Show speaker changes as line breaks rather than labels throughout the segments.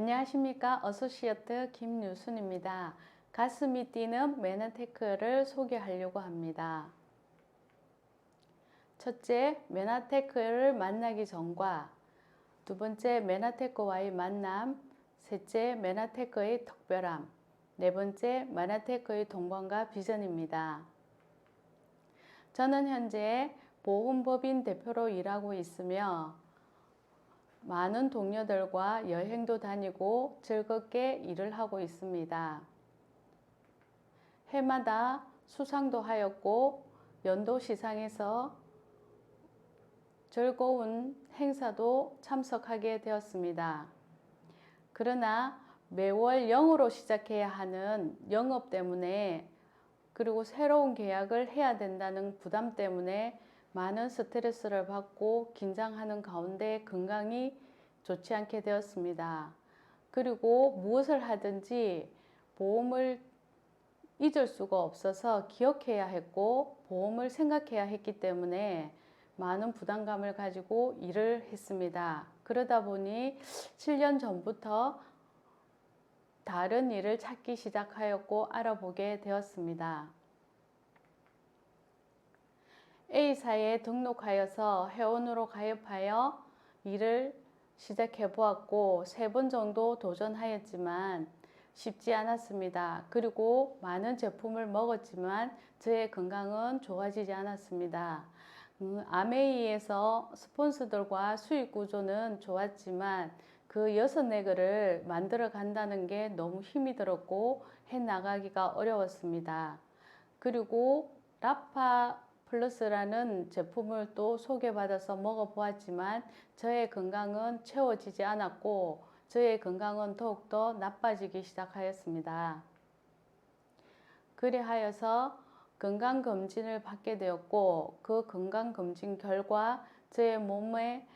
안녕하십니까 어소시어트 김유순입니다. 가슴이 뛰는 메나테크를 소개하려고 합니다. 첫째, 메나테크를 만나기 전과 두 번째, 메나테크와의 만남 셋째, 메나테크의 특별함 네 번째, 메나테크의 동반과 비전입니다. 저는 현재 보험법인 대표로 일하고 있으며 많은 동료들과 여행도 다니고 즐겁게 일을 하고 있습니다. 해마다 수상도 하였고 연도 시상에서 즐거운 행사도 참석하게 되었습니다. 그러나 매월 0으로 시작해야 하는 영업 때문에 그리고 새로운 계약을 해야 된다는 부담 때문에 많은 스트레스를 받고 긴장하는 가운데 건강이 좋지 않게 되었습니다. 그리고 무엇을 하든지 보험을 잊을 수가 없어서 기억해야 했고 보험을 생각해야 했기 때문에 많은 부담감을 가지고 일을 했습니다. 그러다 보니 7년 전부터 다른 일을 찾기 시작하였고 알아보게 되었습니다. A사에 등록하여서 회원으로 가입하여 일을 시작해 보았고 세 번 정도 도전하였지만 쉽지 않았습니다. 그리고 많은 제품을 먹었지만 저의 건강은 좋아지지 않았습니다. 음, 아메이에서 스폰서들과 수익 구조는 좋았지만 그 여섯 네그를 만들어 간다는 게 너무 힘이 들었고 해 나가기가 어려웠습니다. 그리고 라파 플러스라는 제품을 또 소개받아서 먹어보았지만 저의 건강은 채워지지 않았고 저의 건강은 더욱더 나빠지기 시작하였습니다. 그리하여서 건강검진을 받게 되었고 그 건강검진 결과 제 몸에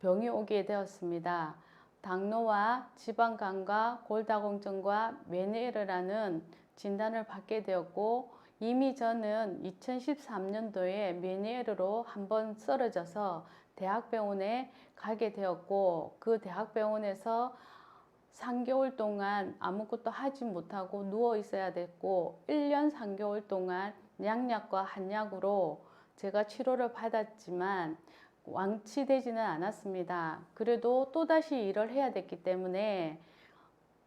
병이 오게 되었습니다. 당뇨와 지방간과 골다공증과 메니에르라는 진단을 받게 되었고 이미 저는 2013년도에 메니에르로 한번 쓰러져서 대학병원에 가게 되었고 그 대학병원에서 3개월 동안 아무것도 하지 못하고 누워 있어야 됐고 1년 3개월 동안 양약과 한약으로 제가 치료를 받았지만 왕치되지는 않았습니다. 그래도 또다시 일을 해야 됐기 때문에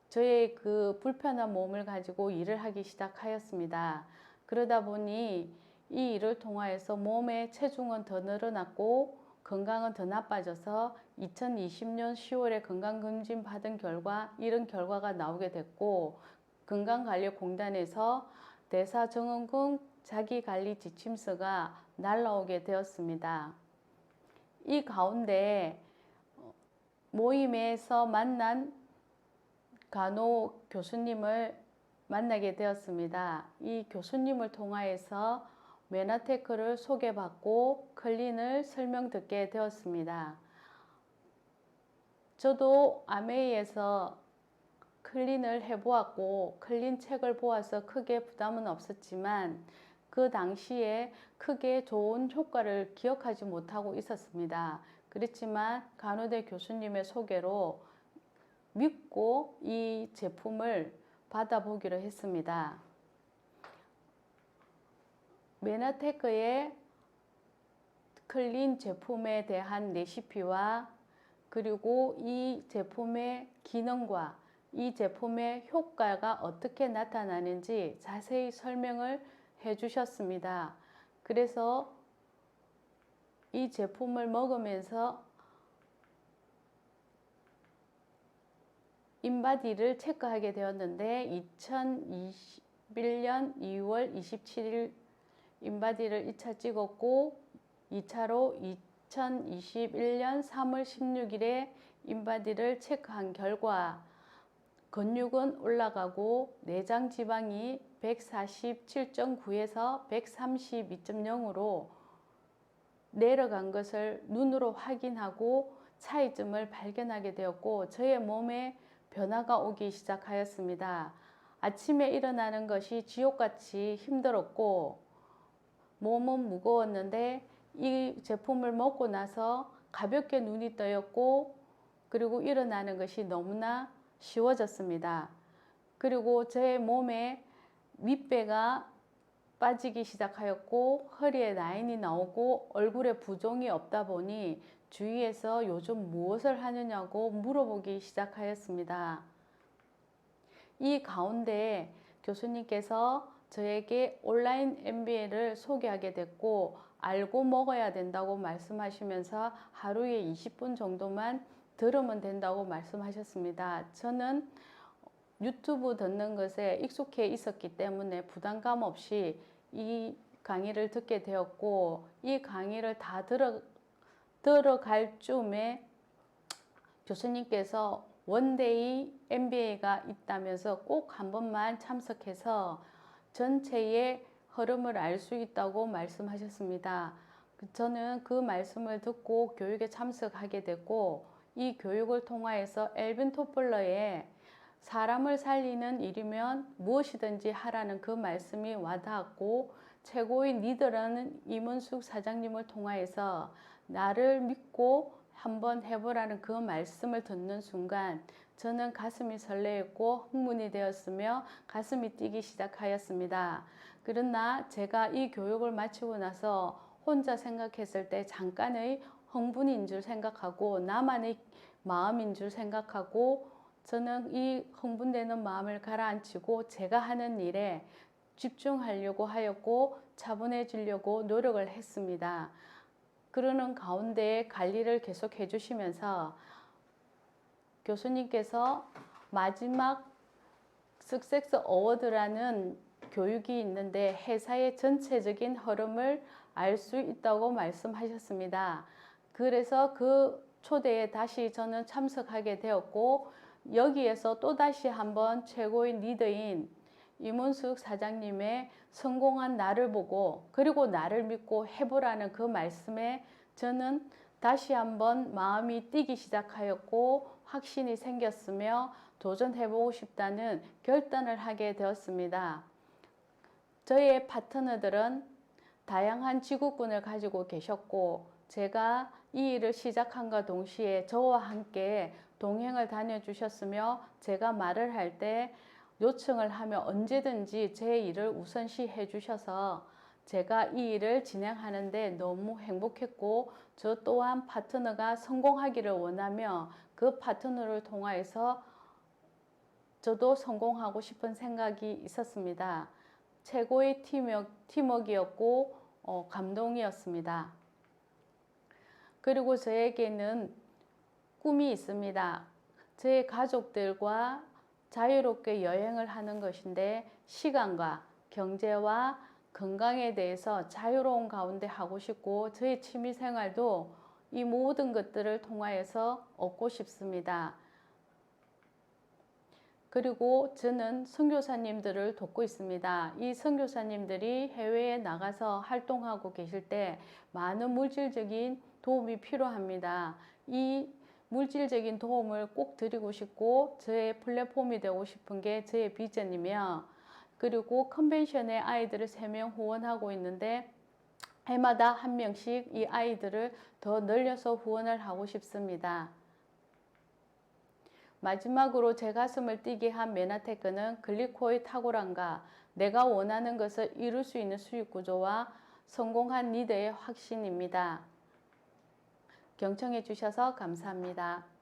저의 그 불편한 몸을 가지고 일을 하기 시작하였습니다. 그러다 보니 이 일을 통하여서 몸의 체중은 더 늘어났고 건강은 더 나빠져서 2020년 10월에 건강검진 받은 결과 이런 결과가 나오게 됐고 건강관리공단에서 대사증후군 자기관리 지침서가 날라오게 되었습니다. 이 가운데 모임에서 만난 간호 교수님을 만나게 되었습니다. 이 교수님을 통하여서 메나테크를 소개받고 클린을 설명 듣게 되었습니다. 저도 아메이에서 클린을 해보았고 클린 책을 보아서 크게 부담은 없었지만 그 당시에 크게 좋은 효과를 기억하지 못하고 있었습니다. 그렇지만 간호대 교수님의 소개로 믿고 이 제품을 받아보기로 했습니다. 메나테크의 클린 제품에 대한 레시피와 그리고 이 제품의 기능과 이 제품의 효과가 어떻게 나타나는지 자세히 설명을 해 주셨습니다. 그래서 이 제품을 먹으면서 인바디를 체크하게 되었는데 2021년 2월 27일 인바디를 2차 찍었고 2차로 2021년 3월 16일에 인바디를 체크한 결과 근육은 올라가고 내장 지방이 147.9에서 132.0으로 내려간 것을 눈으로 확인하고 차이점을 발견하게 되었고 저의 몸에 변화가 오기 시작하였습니다. 아침에 일어나는 것이 지옥같이 힘들었고 몸은 무거웠는데 이 제품을 먹고 나서 가볍게 눈이 떠였고 그리고 일어나는 것이 너무나 쉬워졌습니다. 그리고 제 몸에 윗배가 빠지기 시작하였고 허리에 라인이 나오고 얼굴에 부종이 없다 보니 주위에서 요즘 무엇을 하느냐고 물어보기 시작하였습니다. 이 가운데 교수님께서 저에게 온라인 MBA를 소개하게 됐고 알고 먹어야 된다고 말씀하시면서 하루에 20분 정도만 들으면 된다고 말씀하셨습니다. 저는 유튜브 듣는 것에 익숙해 있었기 때문에 부담감 없이 이 강의를 듣게 되었고 이 강의를 다 들어 들어갈 쯤에 교수님께서 원데이 MBA가 있다면서 꼭 한 번만 참석해서 전체의 흐름을 알 수 있다고 말씀하셨습니다. 저는 그 말씀을 듣고 교육에 참석하게 됐고 이 교육을 통하여서 엘빈 토플러의 사람을 살리는 일이면 무엇이든지 하라는 그 말씀이 와닿았고 최고의 리더라는 임은숙 사장님을 통하여서 나를 믿고 한번 해보라는 그 말씀을 듣는 순간 저는 가슴이 설레었고 흥분이 되었으며 가슴이 뛰기 시작하였습니다. 그러나 제가 이 교육을 마치고 나서 혼자 생각했을 때 잠깐의 흥분인 줄 생각하고 나만의 마음인 줄 생각하고 저는 이 흥분되는 마음을 가라앉히고 제가 하는 일에 집중하려고 하였고 차분해지려고 노력을 했습니다. 그러는 가운데 관리를 계속 해주시면서 교수님께서 마지막 석섹스 어워드라는 교육이 있는데 회사의 전체적인 흐름을 알 수 있다고 말씀하셨습니다. 그래서 그 초대에 다시 저는 참석하게 되었고 여기에서 또다시 한번 최고의 리더인 임원숙 사장님의 성공한 나를 보고 그리고 나를 믿고 해보라는 그 말씀에 저는 다시 한번 마음이 뛰기 시작하였고 확신이 생겼으며 도전해보고 싶다는 결단을 하게 되었습니다. 저의 파트너들은 다양한 직업군을 가지고 계셨고 제가 이 일을 시작한과 동시에 저와 함께 동행을 다녀주셨으며 제가 말을 할때 요청을 하면 언제든지 제 일을 우선시 해주셔서 제가 이 일을 진행하는데 너무 행복했고 저 또한 파트너가 성공하기를 원하며 그 파트너를 통하여서 저도 성공하고 싶은 생각이 있었습니다. 최고의 팀워크, 팀워크였고 어, 감동이었습니다. 그리고 저에게는 꿈이 있습니다. 제 가족들과 자유롭게 여행을 하는 것인데 시간과 경제와 건강에 대해서 자유로운 가운데 하고 싶고 저의 취미 생활도 이 모든 것들을 통하여서 얻고 싶습니다. 그리고 저는 선교사님들을 돕고 있습니다. 이 선교사님들이 해외에 나가서 활동하고 계실 때 많은 물질적인 도움이 필요합니다. 이 물질적인 도움을 꼭 드리고 싶고 저의 플랫폼이 되고 싶은 게 저의 비전이며 그리고 컨벤션에 아이들을 3명 후원하고 있는데 해마다 한 명씩 이 아이들을 더 늘려서 후원을 하고 싶습니다. 마지막으로 제 가슴을 뛰게 한 메나테크는 글리코의 탁월함과 내가 원하는 것을 이룰 수 있는 수익 구조와 성공한 리더의 확신입니다. 경청해 주셔서 감사합니다.